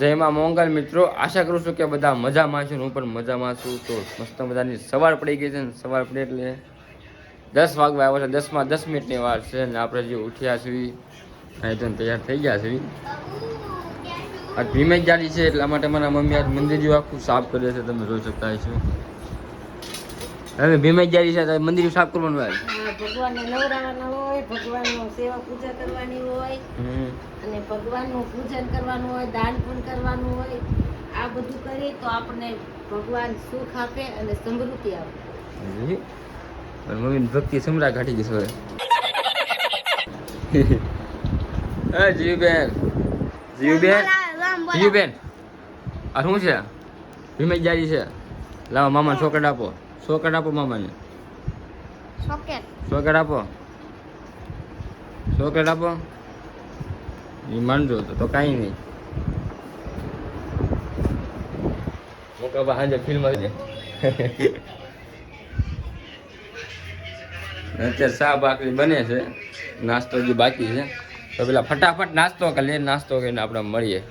જયમાં મોંગલ મિત્રો, આશા કરું છું કે બધા મજામાં છે હું પણ મજામાં છું. તો મસ્ત મજાની સવાર પડી ગઈ છે ને સવાર પડી એટલે દસ વાગવા આવ્યો છે. દસમાં દસ મિનિટની વાર છે ને આપણે જે ઉઠ્યા છીએ તો તૈયાર થઈ ગયા છીએ. આજ ધીમે જારી છે એટલા માટે મારા મમ્મી આજ મંદિર જેવું આખું સાફ કરે છે, તમે જોઈ શકતા છો. હવે ભીમે જારી છે મંદિર સાફ કરવાનું આવે ભગવાનને નવરાવાના હોય ભગવાનનો સેવા પૂજા કરવાની હોય અને ભગવાનનું પૂજન કરવાનું હોય દાન પણ કરવાનું હોય આ બધું કરીએ તો આપણને ભગવાન સુખ આપે અને સમૃદ્ધિ આપે. મમ્મી ભક્તિ સમરા કાઢી જશો હવે. જીવબેન. જીયુબેન જીયુબેન આ શું છે? ભીમે જારી છે. લાવો મામાને ચોકડ આપો ચોકડ આપો મામાને. સોકેટ સોકેટ આપો. સોકેટ આપો. એ માનજો તો કાંઈ નહીં. અત્યારે ચા બાકરી બને છે, નાસ્તો જે બાકી છે. તો પેલા ફટાફટ નાસ્તો કરી લે નાસ્તો કરીને આપણે મળીએ.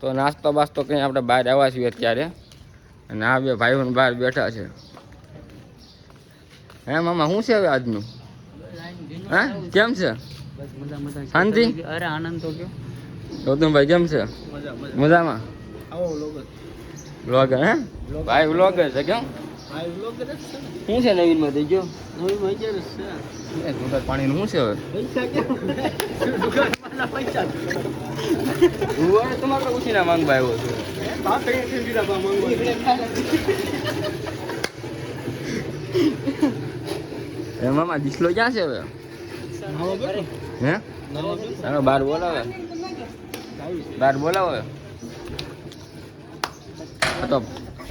તો નાસ્તો બાસ્તો કરીને આપણે બહાર આવ્યા છીએ અત્યારે. અને આ બે ભાઈઓ બહાર બેઠા છે. હે મામા, શું છે હવે આજનું? હા? કેમ છે? શાંતિ? અરે આનંદ તો કયો ગૌતમભાઈ, કેમ છે? મજામાં? વ્લોગર હે? ભાઈ વ્લોગર છે કેમ? શું છે નવીનમાં જ શું છે હવે? તમારે ઉછીના માંગવા આવ્યો એ મામા દિસલો ક્યાં છે હવે. હે? ચાલો બાર બોલાવે. બહાર બોલાવો. તો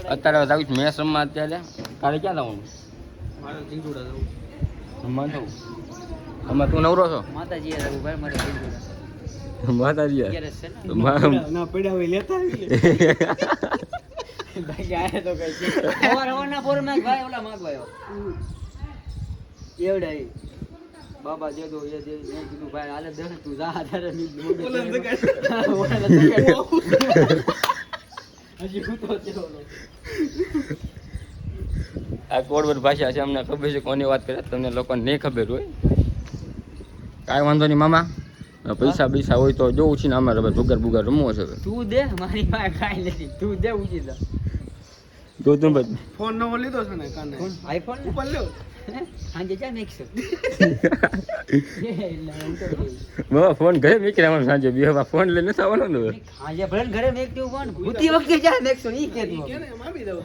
અત્યારે છું મેચ રમવા અત્યારે. કાલે ક્યાં જવાનું મારે રમવા જવું તું નવરો છો? માતાજી એ ભાઈ મારે માતાજી અત્યારે છે ને. મા- ના પડ્યા હોય લેતા ભાઈ તો કઈ છે. સવાર ભાઈ આવ્યો બાબા દે દો એ કીધું ભાઈ હાલે દે તું જા હજી તો આ કોડવડ ભાષા છે અમને ખબર છે કોની વાત કરે તમને લોકોને નહીં ખબર હોય. કાંઈ વાંધો નહીં મામા. પૈસા પૈસા હોય તો જો ઉછીને અમારે હવે જુગાર બુગાર રમવો છે તું દે મારી પાસે કાંઈ નથી. તું દે ઉચી જા ગૌતમભાઈ ફોન નવો લીધો છે ને કાને? આઈફોન ને? ઉપર લ્યો. સાંજે જા મેકશો? બાબા ફોન ઘરે મૂકી રહેવાનો સાંજે. બે ફોન લઈને નથી આવવાનો ને હવે. આજે ભલે ઘરે મેકતું ફોન ભૂતી વખતે જા મેકશો? ઈ કે તું. કે ને એમ દઉં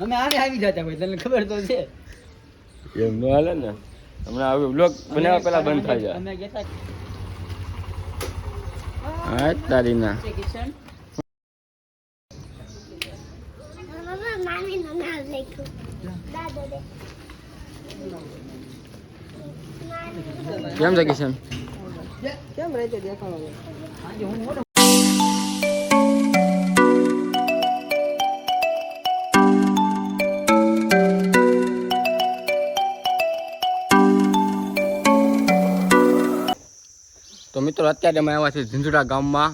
અમે આને આવી જતા હોય તને ખબર તો છે. એમ નો હાલે ને. હમણાં આવ્યો બ્લોગ બનાવવા પેલા બંધ થાય જાય અમે કેતા હા તારી ના કિશન? કેમ છે કિશન કેમ રહેતે દેખાડો આજે હું મોટો તો મિત્રો અત્યારે અમે આવ્યા છીએ ઝીંઝુડા ગામમાં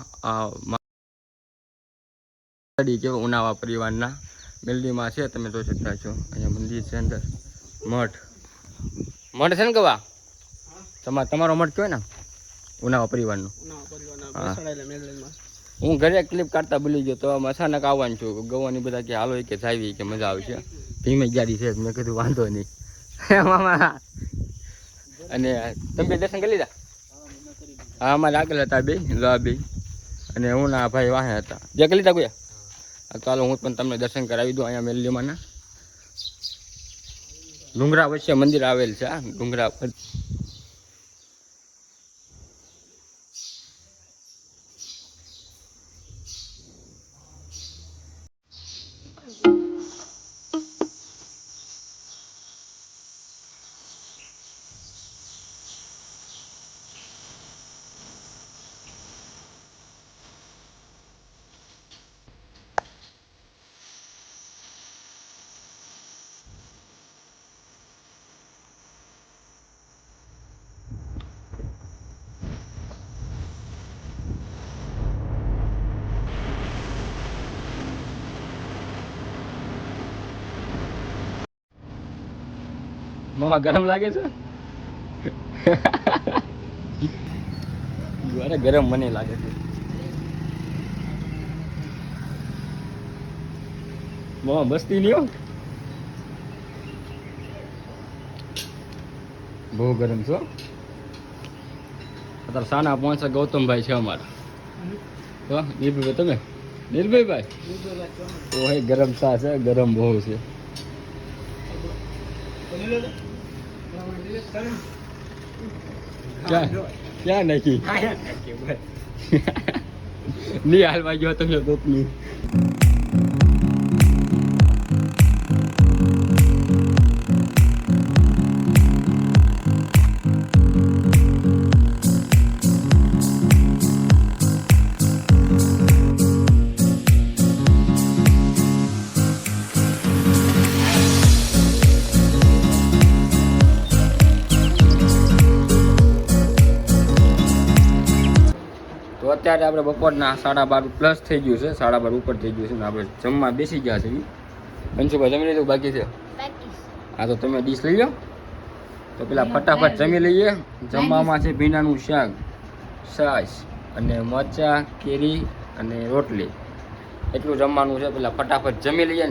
કેવો ઉનાવા પરિવારના. મેલડીમાં છે તમે જોઈ શકતા છો. અહીંયા મંદિર છે અંદર. મઠ. મઠ છે ને કવા તમારો તમારો મઠ કયો ને? ઉનાવા પરિવારનો. હા. ઘરે ક્લિપ કાઢતા ભૂલી ગયો તો અચાનક આવવાનું છું. ગવાની બધા કે હાલો કે જાવી કે મજા આવશે. ધીમે ગાડી છે મેં કીધું વાંધો નહીં. મામા. અને તમે દર્શન કરી લીધા? હા અમારે આગળ હતા બે લો બે. અને હું ના ભાઈ વાહે હતા. જે કરી લીધા હા ચાલો હું પણ તમને દર્શન કરાવી દઉં અહીંયા મેલીમાંના. ડુંગરા વચ્ચે મંદિર આવેલ છે આ ડુંગરા પર મામા ગરમ લાગે છે? અરે ગરમ મને લાગે છે. મામા બસતી લ્યો બહુ ગરમ છો અત્યારે સાના પહોંચે ગૌતમભાઈ છે અમારા. તો નિર્ભય તમે? નિર્ભયભાઈ? ઓ હે ગરમ ચા છે ગરમ બહુ છે. ક્યાં? ક્યાં નાખી? નહીં હાલવા ગયો તમે દૂધની અત્યારે આપણે બપોરના સાડા બાર પ્લસ થઈ ગયું છે. સાડા બાર ઉપર થઈ ગયું છે ને આપણે જમવા બેસી ગયા છે અંશુભાઈ જમી લીધું? બાકી છે? હા તો તમે ડીશ લઈ લો. તો પેલા ફટાફટ જમી લઈએ. જમવામાં છે ભીંડાનું શાક છાશ અને મરચા કેરી અને રોટલી. એટલું જમવાનું છે. પેલા ફટાફટ જમી લઈએ ને